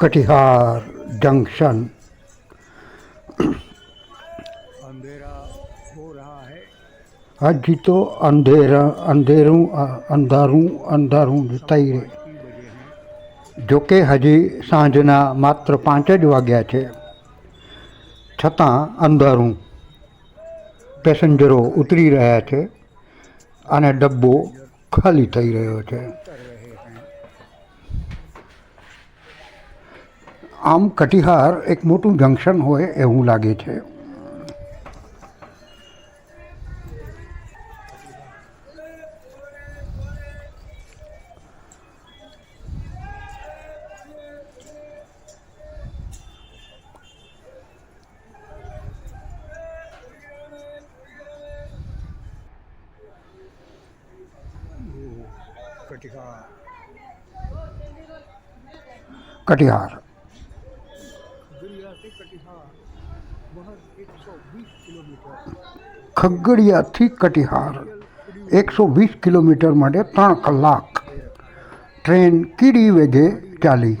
Katihar junction હજી તો અંધેરા અંધેરું અંધારું અંધારું થઈ રહે જોકે હજી સાંજના માત્ર પાંચ જ વાગ્યા છે છતાં અંધારું પેસેન્જરો ઉતરી રહ્યા છે અને ડબ્બો ખાલી થઈ રહ્યો છે આમ કટિહાર એક મોટું જંક્શન હોય એવું લાગે છે वो कटिहार ખગડિયાથી કટિહાર, એકસો વીસ કિલોમીટર માટે ત્રણ કલાક. ટ્રેન કીડી વેગે ચાલી.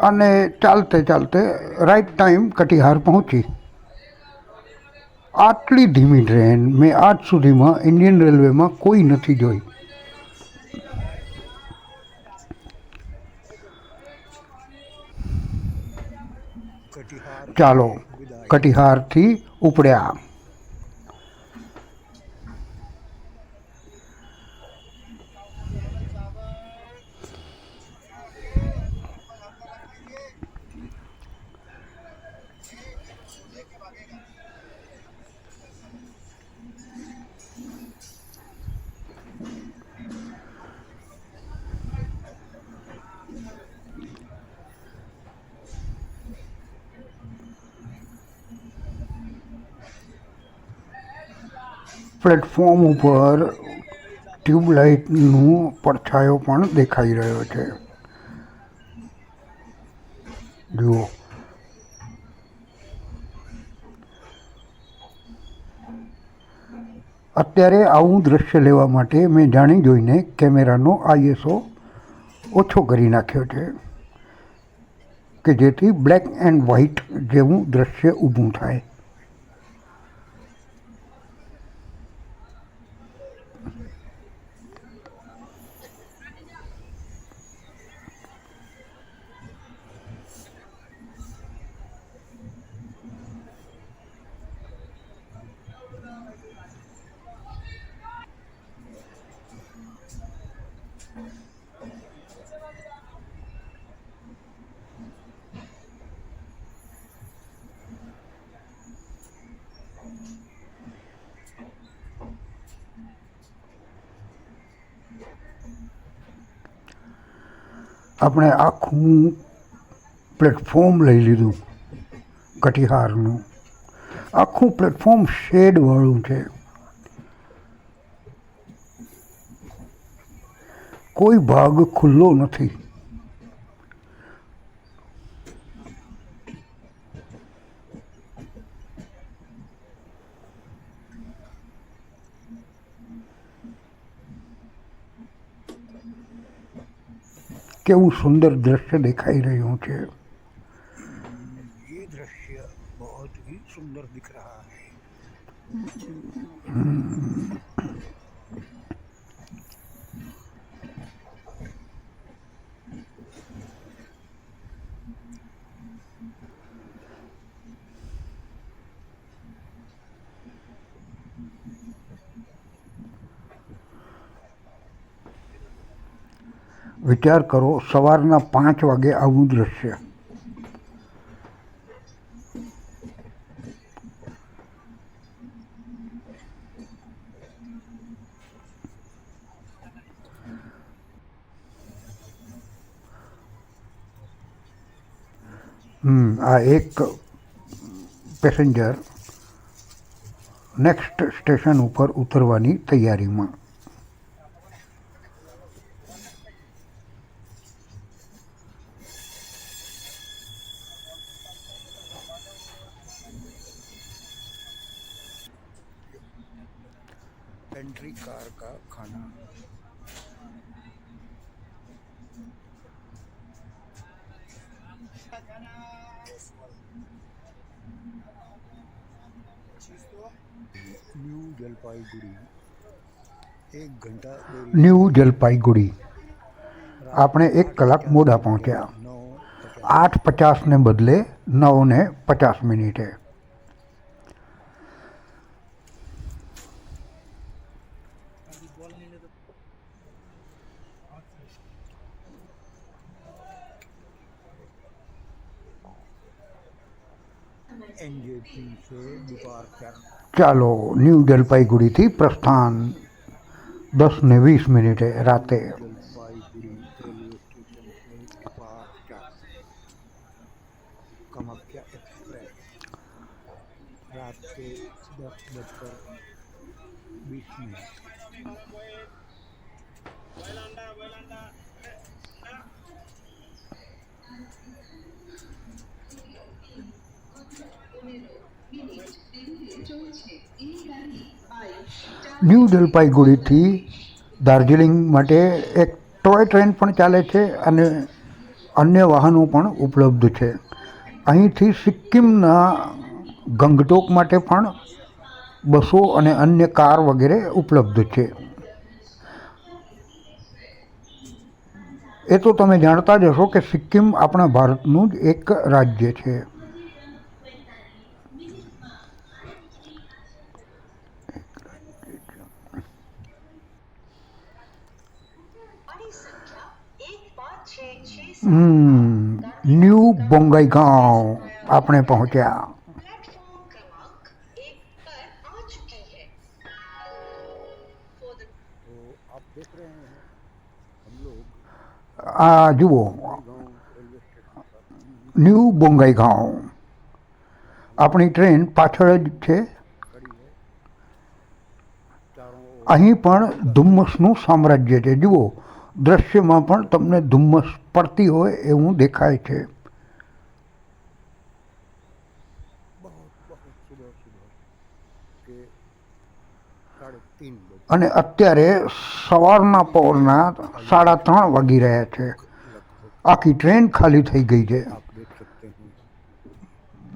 અને ચાલતે ચાલતે રાઈટ ટાઈમ કટિહાર પહોંચી. આટલી ધીમી ટ્રેન મેં આજ સુધીમાં ઇન્ડિયન રેલવેમાં કોઈ નથી જોઈ. ચાલો કટિહારથી ઉપડ્યા. પ્લેટફોર્મ ઉપર ટ્યુબલાઇટનું પડછાયો પણ દેખાઈ રહ્યો છે. જુઓ. અત્યારે આવું દ્રશ્ય લેવા માટે મેં જાણી જોઈને કેમેરાનો આઈએસઓ ઓછો કરી નાખ્યો છે, કે જેથી બ્લેક એન્ડ વ્હાઇટ જેવું દ્રશ્ય ઊભું થાય. આપણે આખું પ્લેટફોર્મ લઈ લીધું કટિહારનું. આખું પ્લેટફોર્મ શેડવાળું છે. કોઈ ભાગ ખુલ્લો નથી. કેવું સુંદર દ્રશ્ય દેખાઈ રહ્યું છે ये दृश्य बहुत ही सुंदर दिख रहा है વિચાર કરો, સવારના પાંચ વાગે આવું દ્રશ્ય આ એક પેસેન્જર નેક્સ્ટ સ્ટેશન ઉપર ઉતરવાની તૈયારીમાં. ન્યૂ જલપાઈગુડી આપણે એક કલાક મોડા પહોંચ્યા नौ पचास આઠ પચાસને બદલે નવ ને પચાસ મિનિટે एनजेपी से डिपार्चर ચાલો ન્યૂ જલપાઈગુડીથી પ્રસ્થાન દસ ને વીસ મિનિટે રાતે. ન્યૂ જલપાઈગુડીથી દાર્જિલિંગ માટે એક ટોય ટ્રેન પણ ચાલે છે અને અન્ય વાહનો પણ ઉપલબ્ધ છે. અહીંથી સિક્કિમના ગંગટોક માટે પણ બસો અને અન્ય કાર વગેરે ઉપલબ્ધ છે. એ તો તમે જાણતા જ હશો કે સિક્કિમ આપણા ભારતનું જ એક રાજ્ય છે. ન્યૂ બોંગાઈગાંવ આપણે પહોંચ્યા. આ જુઓ, ન્યૂ બોંગાઈગાંવ આપણી ટ્રેન પાછળ જ છે. અહીં પણ ધુમ્મસનું સામ્રાજ્ય છે. જુઓ દ્રશ્યમાં પણ તમને ધુમ્મસ પડતી હોય એવું દેખાય છે. અને અત્યારે સવારના પહોરના સાડા ત્રણ વાગી રહ્યા છે. આખી ટ્રેન ખાલી થઈ ગઈ છે.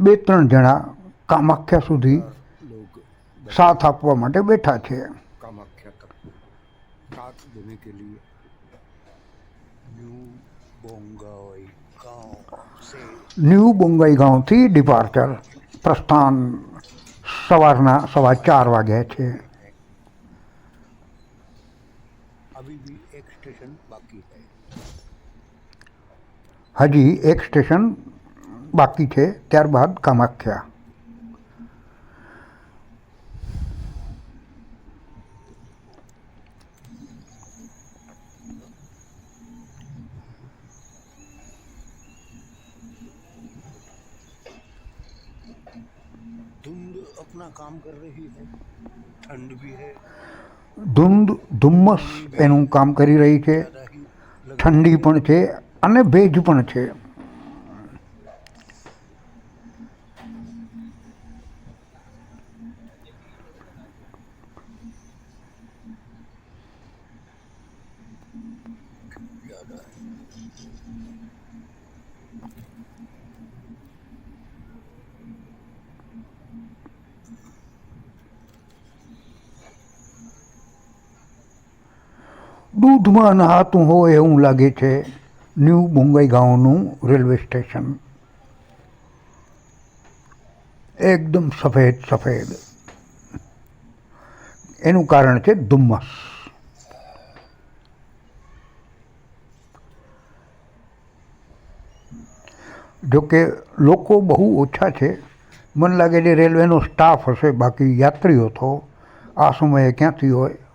બે ત્રણ જણા કામાખ્યા સુધી સાથ આપવા માટે બેઠા છે. કામાખ્યા સાથ દેને કે લીએ ન્યૂ બોંગાઈગાંવથી ડિપાર્ચર પ્રસ્થાન સવારના સવા ચાર વાગ્યા છે. હજી એક સ્ટેશન બાકી છે ત્યારબાદ કામાખ્યા. अपना काम कर रही है ठंड भी है ધૂંધ ધુમ્મસ એનું કામ કરી રહી છે ज़्यादा ही लग ઠંડી પણ છે અને ભેજ પણ છે દૂધમાં નહાતું હોય એવું લાગે છે ન્યૂ બોંગાઈ ગાંવનું રેલવે સ્ટેશન. એકદમ સફેદ સફેદ. એનું કારણ છે ધુમ્મસ. જોકે લોકો બહુ ઓછા છે. મને લાગે છે રેલવેનો સ્ટાફ હશે, બાકી યાત્રીઓ તો આ સમયે ક્યાંથી હોય?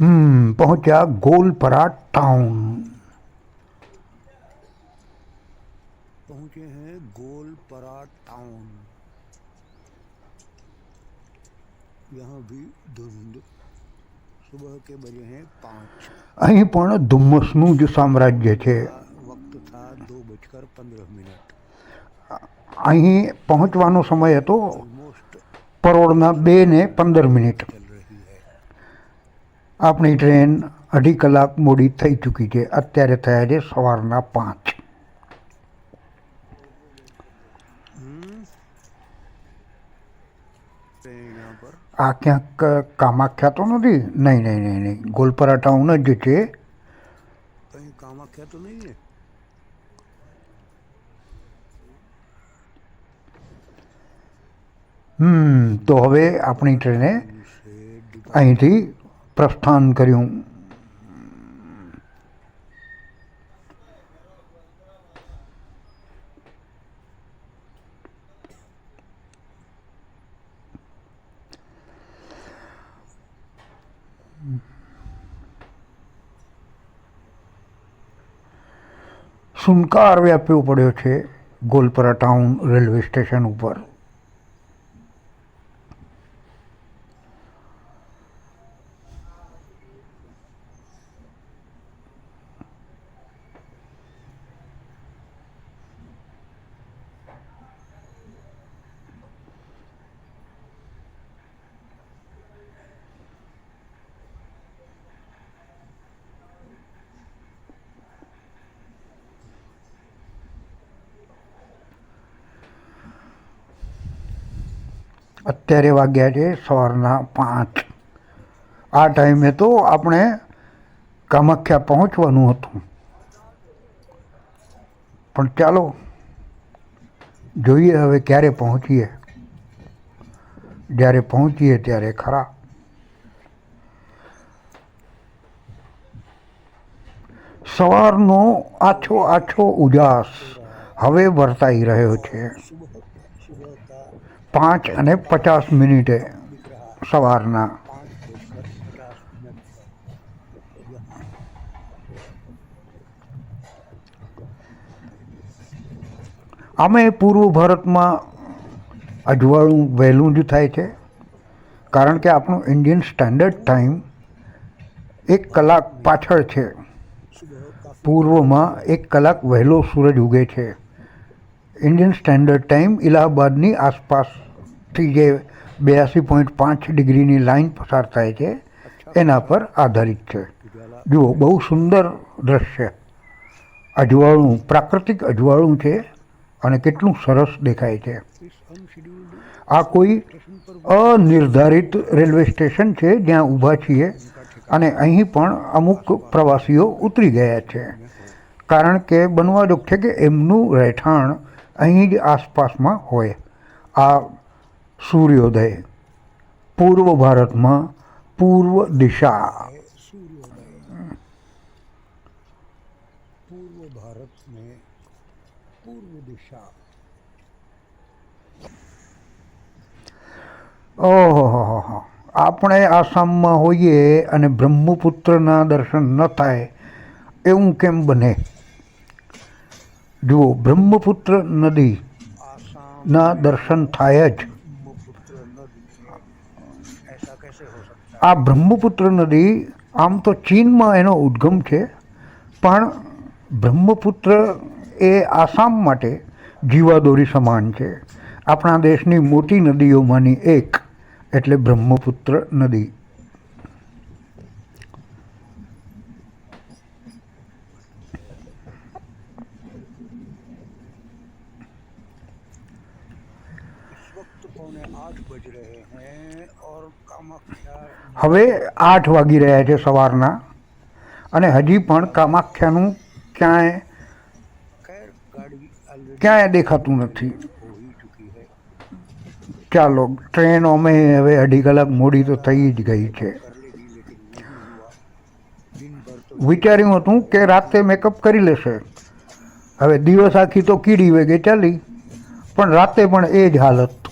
હમ પહોંચ્યા ગોલપરા ટાઉન पहुंचे हैं गोलपरा टाउन यहाँ भी धुंध सुबह के बजे हैं पाँच અહીં પણ ધુમ્મસનું જ સામ્રાજ્ય છે का वक्त था दो बजकर पंद्रह मिनट અહીં પહોંચવાનો સમય હતો ऑलमोस्ट પરોળના બે ને પંદર મિનિટ चल रही है આપણી ટ્રેન અઢી કલાક મોડી થઈ ચૂકી છે. અત્યારે થયા છે સવારના પાંચ. આ ક્યાંક કામાખ્યા તો નથી? નહીં નહીં નહીં નહીં. ગોલપરા ટાઉન જ છે. કામાખ્યા તો નહીં હમ તો હવે આપણી ટ્રેને અહીંથી પ્રસ્થાન કર્યું. સુનકાર વ્યાપ્યો પડ્યો છે ગોલપરા ટાઉન રેલવે સ્ટેશન ઉપર. અત્યારે વાગ્યા છે સવારના પાંચ. આ ટાઈમે તો આપણે કામાખ્યા પહોંચવાનું હતું. પણ ચાલો, જોઈએ હવે ક્યારે પહોંચીએ. જ્યારે પહોંચીએ ત્યારે ખરા. સવારનો આછો આછો ઉજાસ હવે વર્તાઈ રહ્યો છે. પાંચ અને પચાસ મિનિટે સવારના. અમે પૂર્વ ભારતમાં અજવાળું, વહેલું જ થાય છે. કારણ કે આપણો ઇન્ડિયન સ્ટાન્ડર્ડ ટાઈમ એક કલાક પાછળ છે. પૂર્વમાં એક કલાક વહેલો સૂરજ ઉગે છે. ઇન્ડિયન સ્ટાન્ડર્ડ ટાઈમ ઇલાહાબાદની આસપાસ થી જે બ્યાસી પોઈન્ટ પાંચ ડિગ્રીની લાઇન પસાર થાય છે એના પર આધારિત છે. જુઓ બહુ સુંદર દ્રશ્ય. અજવાળું પ્રાકૃતિક અજવાળું છે અને કેટલું સરસ દેખાય છે. આ કોઈ અનિર્ધારિત રેલવે સ્ટેશન છે જ્યાં ઊભા છીએ અને અહીં પણ અમુક પ્રવાસીઓ ઉતરી ગયા છે. કારણ કે બનવા જોગ છે કે એમનું રહેઠાણ અહીં જ આસપાસમાં હોય. આ સૂર્યોદય પૂર્વ ભારતમાં પૂર્વ દિશા. પૂર્વ ભારત પૂર્વ દિશા. ઓહો આપણે આસામમાં હોઈએ અને બ્રહ્મપુત્રના દર્શન ન થાય એવું કેમ બને? જુઓ બ્રહ્મપુત્ર નદી નદીના દર્શન થાય જ. આ બ્રહ્મપુત્ર નદી આમ તો ચીનમાં એનો ઉદ્ગમ છે, પણ બ્રહ્મપુત્ર એ આસામ માટે જીવાદોરી સમાન છે. આપણા દેશની મોટી નદીઓમાંની એક, એટલે બ્રહ્મપુત્ર નદી. હવે આઠ વાગી રહ્યા છે સવારના અને હજી પણ કામાખ્યાનું ક્યાંય ક્યાંય દેખાતું નથી. ચાલો ટ્રેન અમે હવે અઢી કલાક મોડી તો થઈ જ ગઈ છે. વિચાર્યું હતું કે રાતે મેકઅપ કરી લેશે. હવે દિવસ આખી તો કીડી વેગે ચાલી. પણ રાતે પણ એ જ હાલત.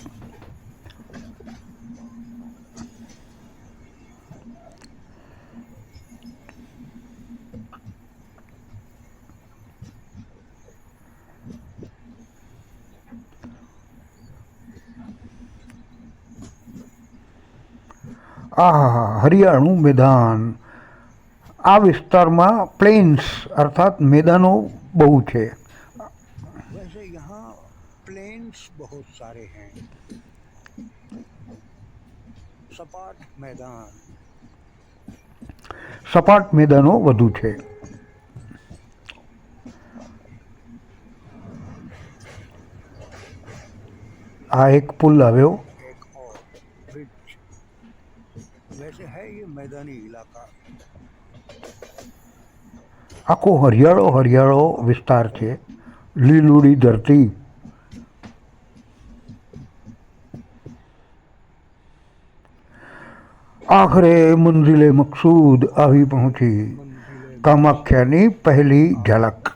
આહા હરિયાણું મેદાન. આ વિસ્તારમાં પ્લેન્સ અર્થાત મેદાનો બહુ છે. પ્લેન્સ બહુ સારે હૈ. સપાટ મેદાન. સપાટ મેદાનો વધુ છે. આ એક પુલ આવ્યો. मैदानी इलाका આખો હરિયાળો હરિયાળો વિસ્તાર છે લીલુડી ધરતી આખરે મંઝિલે મકસૂદ આવી પહોંચી मंदिर કામાખ્યાની પહેલી ઝલક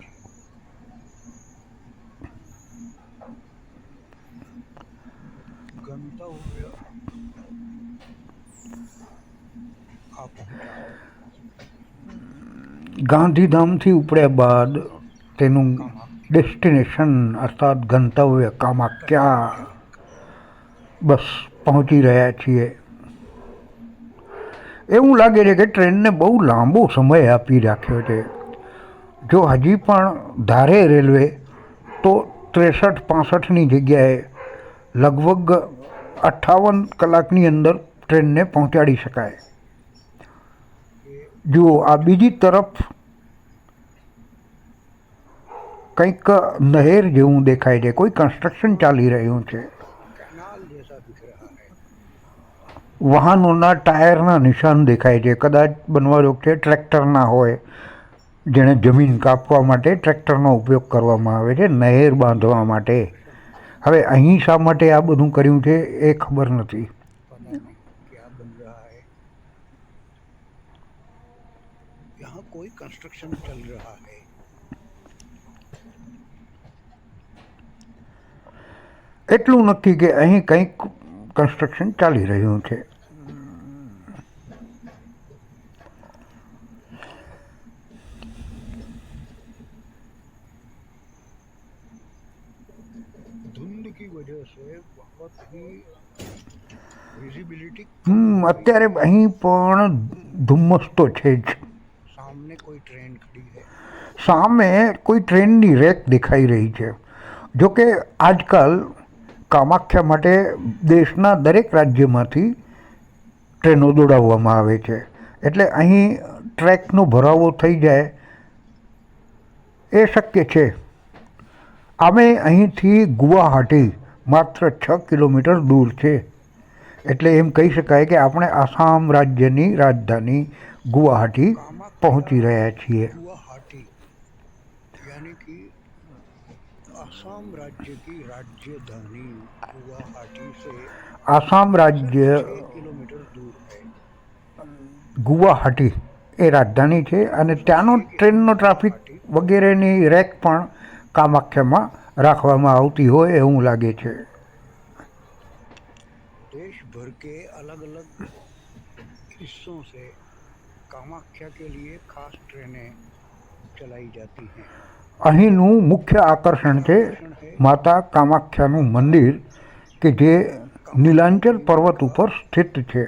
ગાંધીધામથી ઉપડ્યા બાદ તેનું ડેસ્ટિનેશન અર્થાત ગંતવ્ય કામાખ્યા બસ પહોંચી રહ્યા છીએ. એવું લાગે છે કે ટ્રેનને બહુ લાંબો સમય આપી રાખ્યો છે. જો હજી પણ ધારે રેલવે, તો ત્રેસઠ પાસઠની જગ્યાએ લગભગ અઠ્ઠાવન કલાકની અંદર ટ્રેનને પહોંચાડી શકાય. જુઓ, આ બીજી તરફ કંઈક નહેર જેવું દેખાય છે. કોઈ કન્સ્ટ્રક્શન ચાલી રહ્યું છે. વાહનોના ટાયરના નિશાન દેખાય છે. કદાચ બનવા યોગ છે, ટ્રેક્ટરના હોય, જેણે જમીન કાપવા માટે ટ્રેક્ટરનો ઉપયોગ કરવામાં આવે છે, નહેર બાંધવા માટે. હવે અહીં શા માટે આ બધું કર્યું છે એ ખબર નથી. यहाँ कोई कंस्ट्रक्शन चल रहा है એટલું નક્કી કે અહીં કંઈક કન્સ્ટ્રક્શન ચાલી રહ્યું છે धुंध की वजह से बहुत ही विजिबिलिटी હમ અત્યારે અહીં પણ ધુમ્મસ તો છે જ સામે કોઈ ટ્રેનની રેક દેખાઈ રહી છે. જો કે આજકાલ કામાખ્યા માટે દેશના દરેક રાજ્યમાંથી ટ્રેનો દોડાવવામાં આવે છે. એટલે અહીં ટ્રેકનો ભરાવો થઈ જાય એ શક્ય છે. અમે અહીંથી ગુવાહાટી માત્ર છ કિલોમીટર દૂર છે. એટલે એમ કહી શકાય કે આપણે આસામ રાજ્યની રાજધાની ગુવાહાટી પહોંચી રહ્યા છીએ. राज्य की राजधानी गुवाहाटी से આસામ રાજ્ય छह किलोमीटर दूर है ગુવાહાટી એ રાજધાની છે અને ત્યાંનો ટ્રેનનો ટ્રાફિક વગેરેની રેક પણ કામાખ્યામાં રાખવામાં આવતી હોય એવું લાગે છે देश भर के अलग अलग हिस्सों से कामाख्या के लिए खास ट्रेनें चलाई जाती हैं અહીંનું મુખ્ય આકર્ષણ છે માતા કામાખ્યાનું મંદિર કે જે નીલાંચલ પર્વત ઉપર સ્થિત છે.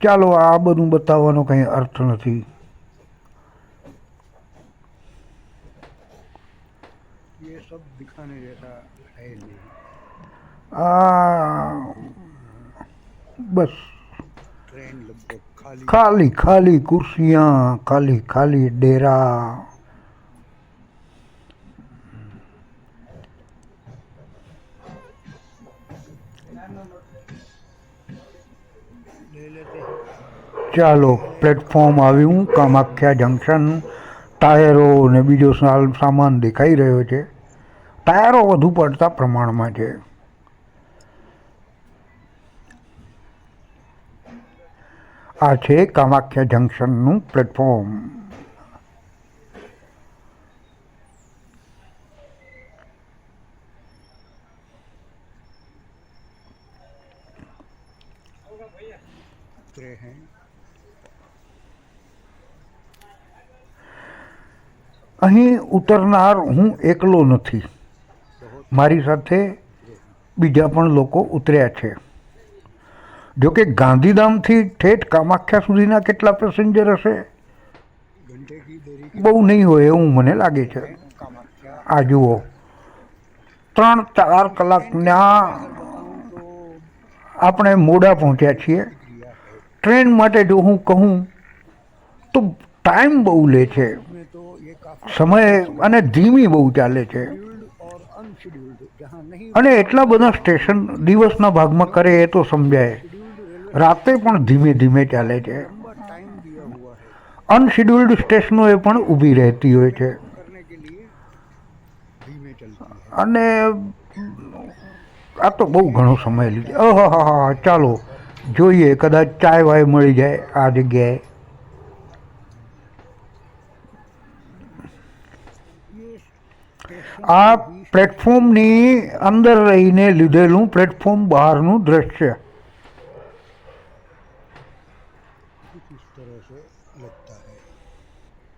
ચાલો આ બધું બતાવવાનો કંઈ અર્થ નથી. ये सब दिखाने जैसा है नहीं આ બસ ट्रेन लगभग खाली ખાલી ખાલી કુર્સિયાँ ખાલી ખાલી ડેરા ले लेते हैं ચાલો પ્લેટફોર્મ આવ્યું કામાખ્યા જંકશન ટાયરો ને બીજો સાલ સામાન દેખાઈ રહ્યો છે ટાયરો વધુ પડતા પ્રમાણમાં છે આ છે કામાખ્યા જંકશનનું પ્લેટફોર્મ અહીં ઉતરનાર હું એકલો નથી. મારી સાથે બીજા પણ લોકો ઉતર્યા છે. જોકે ગાંધીધામથી ઠેઠ કામાખ્યા સુધીના કેટલા પેસેન્જર હશે? બહુ નહીં હોય એવું મને લાગે છે. આ જુઓ. ત્રણ ચાર કલાકના આપણે મોડા પહોંચ્યા છીએ. ટ્રેન માટે જો હું કહું, તો ટાઈમ બહુ લે છે. સમય અને ધીમી બહુ ચાલે છે. અને એટલા બધા સ્ટેશન દિવસના ભાગમાં કરે એ તો સમજાય. રાતે પણ ધીમે ધીમે ચાલે છે. અનશેડ્યુલ્ડ સ્ટેશનો એ પણ ઊભી રહેતી હોય છે. અને આ તો બહુ ઘણો સમય લીધો. ઓહ હા હા, ચાલો. જોઈએ, કદાચ ચાય વાય મળી જાય આ જગ્યાએ. આ પ્લેટફોર્મની અંદર રહીને લીધેલું પ્લેટફોર્મ બહારનું દ્રશ્ય.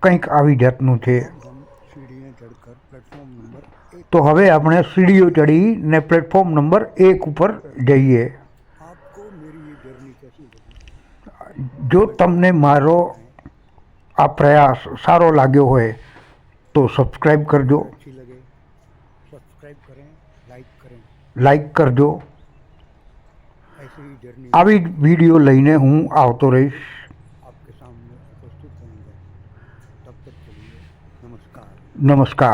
કંઈક આવી જાતનું છે. તો હવે આપણે સીડીઓ ચડીને પ્લેટફોર્મ નંબર એક ઉપર જઈએ. જો તમને મારો આ પ્રયાસ સારો લાગ્યો હોય તો સબસ્ક્રાઈબ કરજો. लाइक कर दो। अभी वीडियो लेने हूँ आवतो रहीश। नमस्कार।